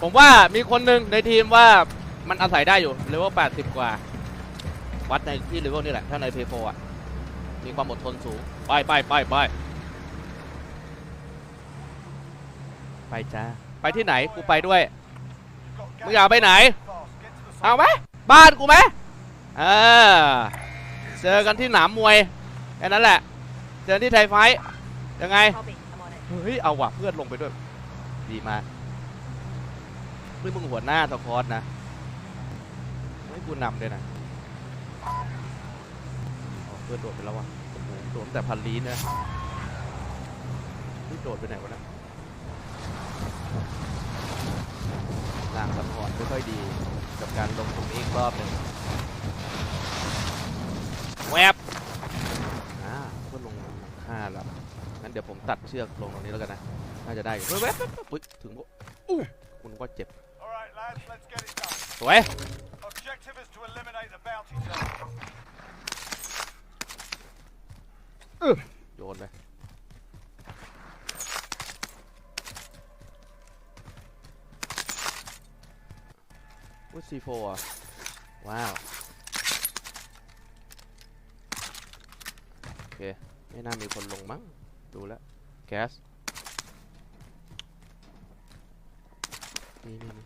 ผมว่ามีคนหนึ่งในทีมว่ามันอาศัยได้อยู่เลเวล80 กว่า วัดในที่เลเวลนี่แหละ ถ้าในเพย์โฟอะ มีความอดทนสูง ไปไปไปไปไปจ้า ไปที่ไหน กูไปด้วย มึงอยากไปไหน เอาไหมบ้านกูไหมเออเจอกันที่หนามมวยแค่นั้นแหละ เจอที่ไทยไฟท์ยังไง Copy. I'm on it. เฮ้ย เอาว่ะเพื่อนลงไปด้วย ดีมาก เฮ้ยมึงหัวหน้าสคอตนะไม่กูนำด้วยนะเพื่อนโดดไปแล้วว่ะโดดแต่พันลีนนะนี่โดดไปไหนวะเนะลางสปอร์ตไม่ค่อยดี กับการลงตรงนี้อีกรอบหนึ่งแวบอ่าเพื่อนลงหลังคาแล้วงั้นเดี๋ยวผมตัดเชือกลงตรงนี้แล้วกันนะ น่าจะได้เว้ยเว้ยเว้ยปึ๊ยถึงปุ๊บอู้คุณก็เจ็บ All right, lads, let's get it done. สวย Objective is to eliminate the bounty zone. โยนไปอุ้ยซีโฟอะ ว้าว โอเค ไม่น่ามีคนลงมั้ง ดูแล้ว แก๊ส นี่นี่นี่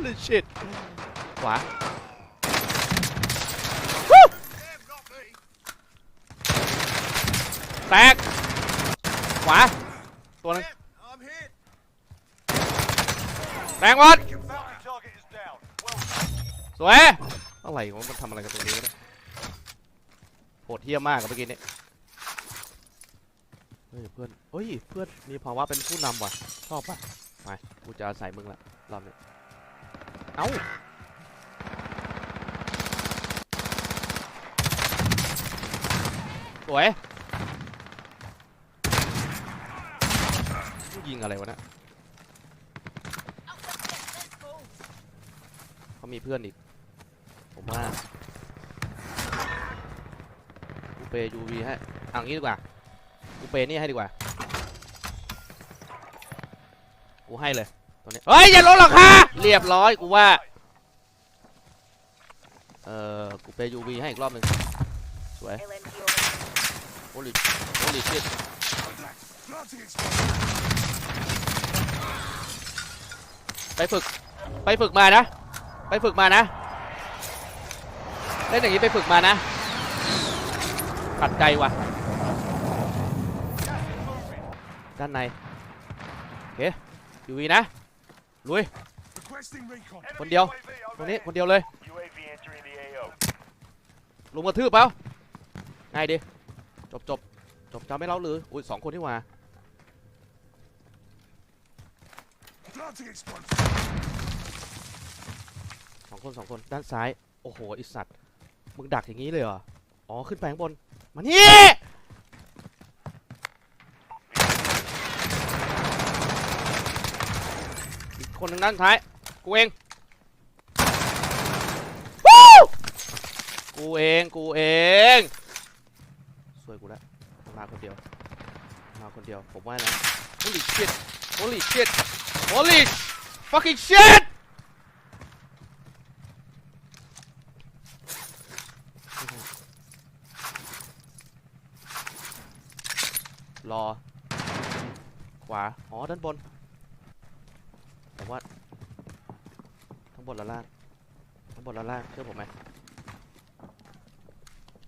เลยชิดขวาแตก ขวา ตัวนึงแตกหมดสวย อะไรวะมันทำอะไรกันตรงนี้วะเนี่ยโหดเหี้ยมากกับเมื่อกี้นี้ เฮ้ยเพื่อนเฮ้ยเพื่อนมีภาวะเป็นผู้นำว่ะชอบป่ะมากูจะอาศัยมึงละรอบนี้เอ้าสวยยิงอะไรวะเนะเขามีเพื่อนอีก ผมว่ากูเปยูวีให้เอางี้ดีกว่า กูเปย์นี่ให้ดีกว่า กูให้เลยตัวนี้ เฮ้ย อย่าลดหรอกค่ะเรียบร้อย กูว่า เอ่อกูเปย์ยูวีให้อีกรอบหนึ่งสวยโอลิโอลิชิตไปฝึก ไปฝึกมานะ ไปฝึกมานะเล่นอย่างนี้ไปฝึกมานะขัดใจว่ะ ด้านในโอเคยูวีนะลุย Requesting recon. คนเดียวตรงนี้คนเดียวเลย UAV entering the AO. ลุมกระทืบเปล่าง่ายดิจบจบจบจำไม่เล่าหรืออุ้ยสองคนที่ว่า Planting explosive. สองคนสองคนด้านซ้าย โอ้โหไอสัตว์มึงดักอย่างนี้เลยเหรอ อ๋อ ขึ้นไปข้างบน มานี่ อีก คนหนึ่งด้านท้าย กูเองวู้กูเอง กูเอง สวยกูแล้ว มาคนเดียว มาคนเดียว ผมว่านะ holy shit holy shit holy fucking shit รอ ขวา อ๋อ ด้านบน ว่า ทั้งบนและล่าง ทั้งบนและล่างเชื่อผมไหม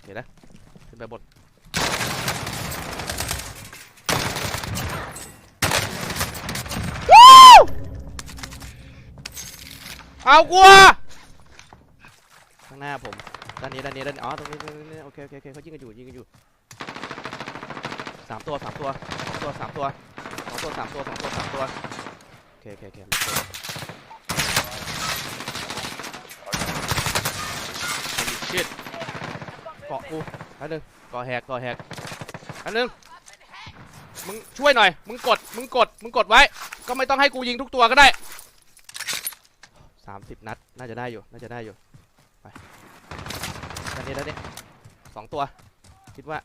เห็นนะขึ้นไปบนเอากลัวข้างหน้าผมด้านนี้ด้านนี้ด้านนี้อ๋อตรงนี้ตรงนี้โอเคโอเคโอเคเขายิงกันอยู่ยิงกันอยู่สามตัวสามตัวสามตัวสามตัวสองตัวสามตัวสองตัวสามตัวโอ เคโอเคโอเค let's go Holy shit เกาะกูอันหนึ่งเกาะแหกเกาะแหกอันหนึ่งมึงช่วยหน่อย มึงกด มึงกด มึงกดไว้ ก็ไม่ต้องให้กูยิงทุกตัวก็ได้สามสิบนัด น่าจะได้อยู่ น่าจะได้อยู่ ไปด้านนี้ด้านนี้สองตัว คิดว่า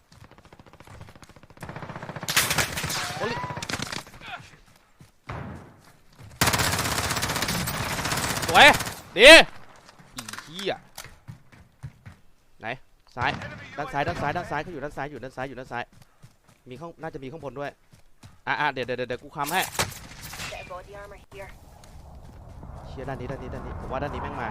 โอ้ย สวยดีอีเหี้ยไหนซ้ายด้านซ้ายด้านซ้ายด้านซ้ายเขาอยู่ด้านซ้ายอยู่ด้านซ้ายอยู่ด้านซ้ายมีข้างน่าจะมีข้างบนด้วยอะอะเดี๋ยวเดี๋ยวเดี๋ยวกูค้ำให้เชียร์ด้านนี้ด้านนี้ด้านนี้ผมว่าด้านนี้แม่งมา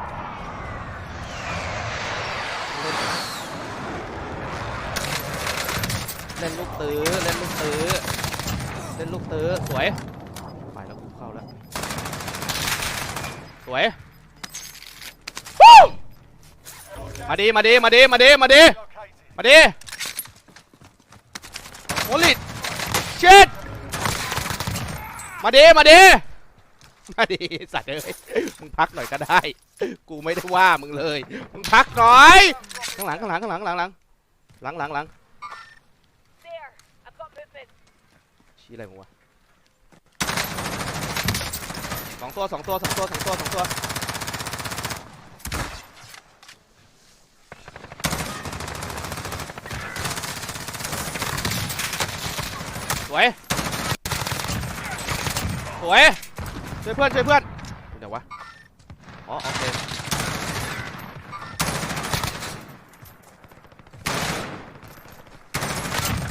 เล่นลูกตื้อเล่นลูกตื้อเล่นลูกตื้อสวยไปแล้วกูเข้าแล้ว สวยฮู้มาดีมาดีมาดีมาดีมาดีมาดีโอลิเช็ดมาดีมาดีมาดีสัตว์เอ้ยมึงพักหน่อยก็ได้ กูไม่ได้ว่ามึงเลยมึงพักหน่อยข้างหลังข้างหลังข้างหลังข้างหลังหลังหลังหลัง There! I've got movement. ชี้อะไรมึงวะ สองตัวสองตัวสองตัวสองตัวสองตัวสวยสวยช่วยเพื่อนช่วยเพื่อนเดี๋ยววะอ๋อโอเค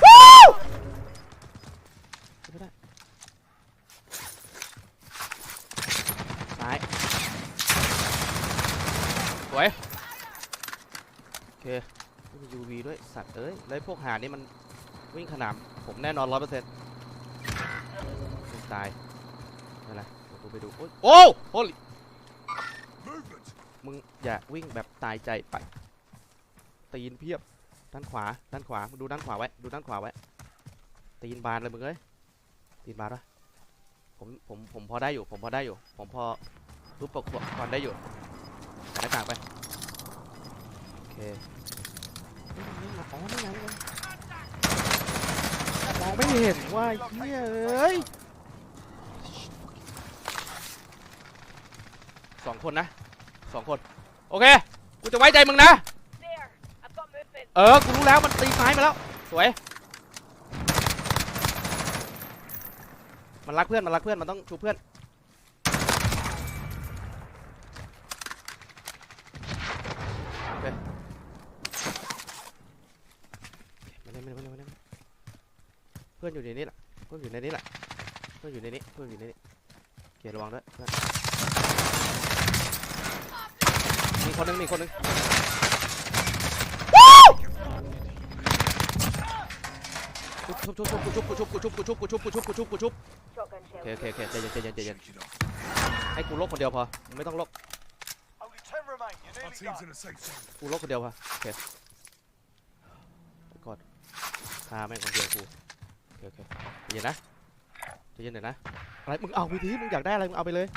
วู้ช่วยไม่ได้ซ้ายสวย โอเคไม่มี UV ด้วยสัตว์เอ้ยแล้วไอพวกหานี่มันวิ่งขนามผมแน่นอนร้อยเปอร์เซ็นต์ตายไม่เป็นไรกูไปดูโอ้ยโอ้โหมึงอย่าวิ่งแบบตายใจไปตีนเพียบด้านขวาด้านขวามึงดูด้านขวาไว้ดูด้านขวาไว้ตีนบานเลยมึงเอ้ยตีนบานปะผมผมผมพอได้อยู่ผมพอได้อยู่ ผมพอรูปปกควันได้อยู่ใส่หน้ากากไป มาอ๋อนี่ไงนี่ไงมองไม่เห็นว่าเฮียเอ้ยสองคนนะสองคน โอเค กูจะไว้ใจมึงนะ There! I've got movement. เออ กูรู้แล้วมันตีซ้ายมาแล้ว สวย มันรักเพื่อน มันรักเพื่อน มันต้องชูเพื่อน โอเคมาเล่นมาเล่นมาเล่นมาเล่นเพื่ อนอยู่ในนี้แหละเพื่อนอยู่ในนี้แหละเพื่อนอยู่ในนี้เพื่อนอยู่ในนี้เกียร์ระวังด้วยเพื่อนมีคนหนึงมีคนหนึงชุบชุบชุบกูชุบชุบชุบชุบชุบชุบชุบชุบ Shotgun โอเคโอเคโอเคใจเย็นใจเย็นใจเย็นให้กูลบคนเดียวพอไม่ต้องลบกูลบคนเดียวพอโอเคก่อนฆ่าแม่งคนเดียวกู เคโอเคเย็นนะเย็นหน่อยนะอะไรมึงเอาไปทีมึงอยากได้อะไรมึงเอาไปเลย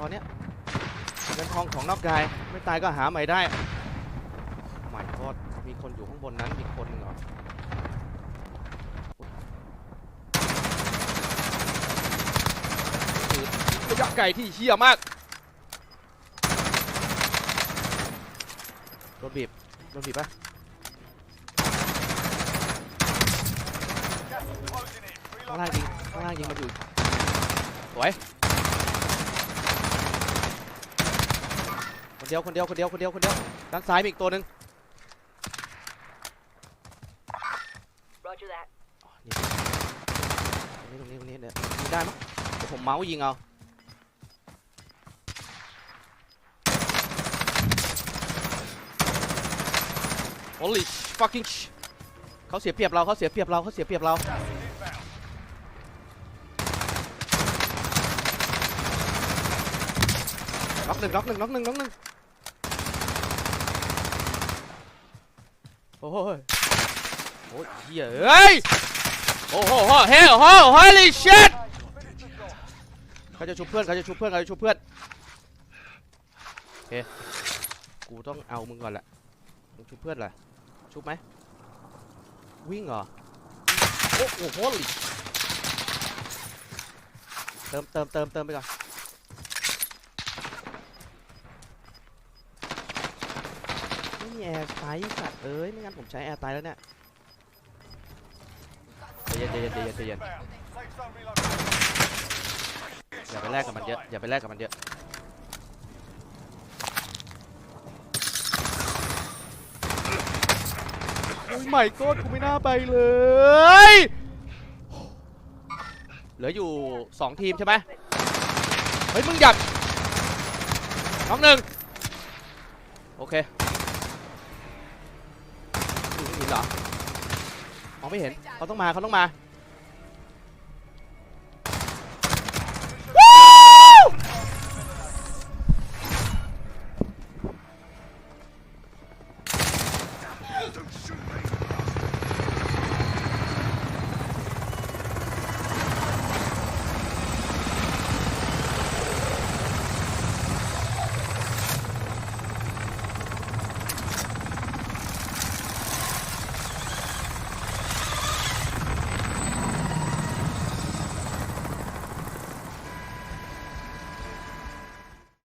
ตอนเนี้ยเงินทองของนอกกายไม่ตายก็หาใหม่ได้หมายก็มีคนอยู่ข้างบนนั้นมีคนหนึ่งเหรอคือระยะไกลที่เชี่ยมากโดนบีบโดนบีบปะ ข้างล่างยิงข้างล่างยิงมันอยู่สวยคนเดียวคนเดียวคนเดียวคนเดียวคนเดียวด้านซ้ายมีอีกตัวหนึ่ง Roger that. อ๋อนี่ตรงนี้ตรงนี้ตรงนี้เนี่ยยิงได้มั้งเดี๋ยวผมเมาส์ยิงเอา Holy fucking sh เขาเสียเปรียบเราเขาเสียเปรียบเราเขาเสียเปรียบเรา น็อกหนึ่งน็อกหนึ่งน็อกหนึ่งน็อกหนึ่งโอ้ยโอ้ยเหี้ยโอ้โหโหเฮ้ยโอ้โห holy shit เขาจะชุบเพื่อนเขาจะชุบเพื่อนเขาจะชุบเพื่อนโอเคกูต้องเอามึงก่อนแหละมึงชุบเพื่อนเหรอชุบไหมวิ่งเหรอโอ้โห holy เติมเติมเติมเติมไปก่อน แอร์ไตสัตว์เอ้ยไม่งั้นผมใช้แอร์ไตแล้วเนี่ยใจเย็นใจเย็นใจเย็นใจเย็น Inbound. Safe zone relocated. อย่าไปแลกกับมันเยอะอย่าไปแลกกับมันเยอะโอ้ยใหม่ก้นกูไม่น่าไปเลย เหลืออยู่สองทีมใช่ไหมเฮ้ยมึงหยับน้องหนึ่งโอเค อยู่ที่หินเหรอมองไม่เห็นเขาต้องมาเขาต้องมา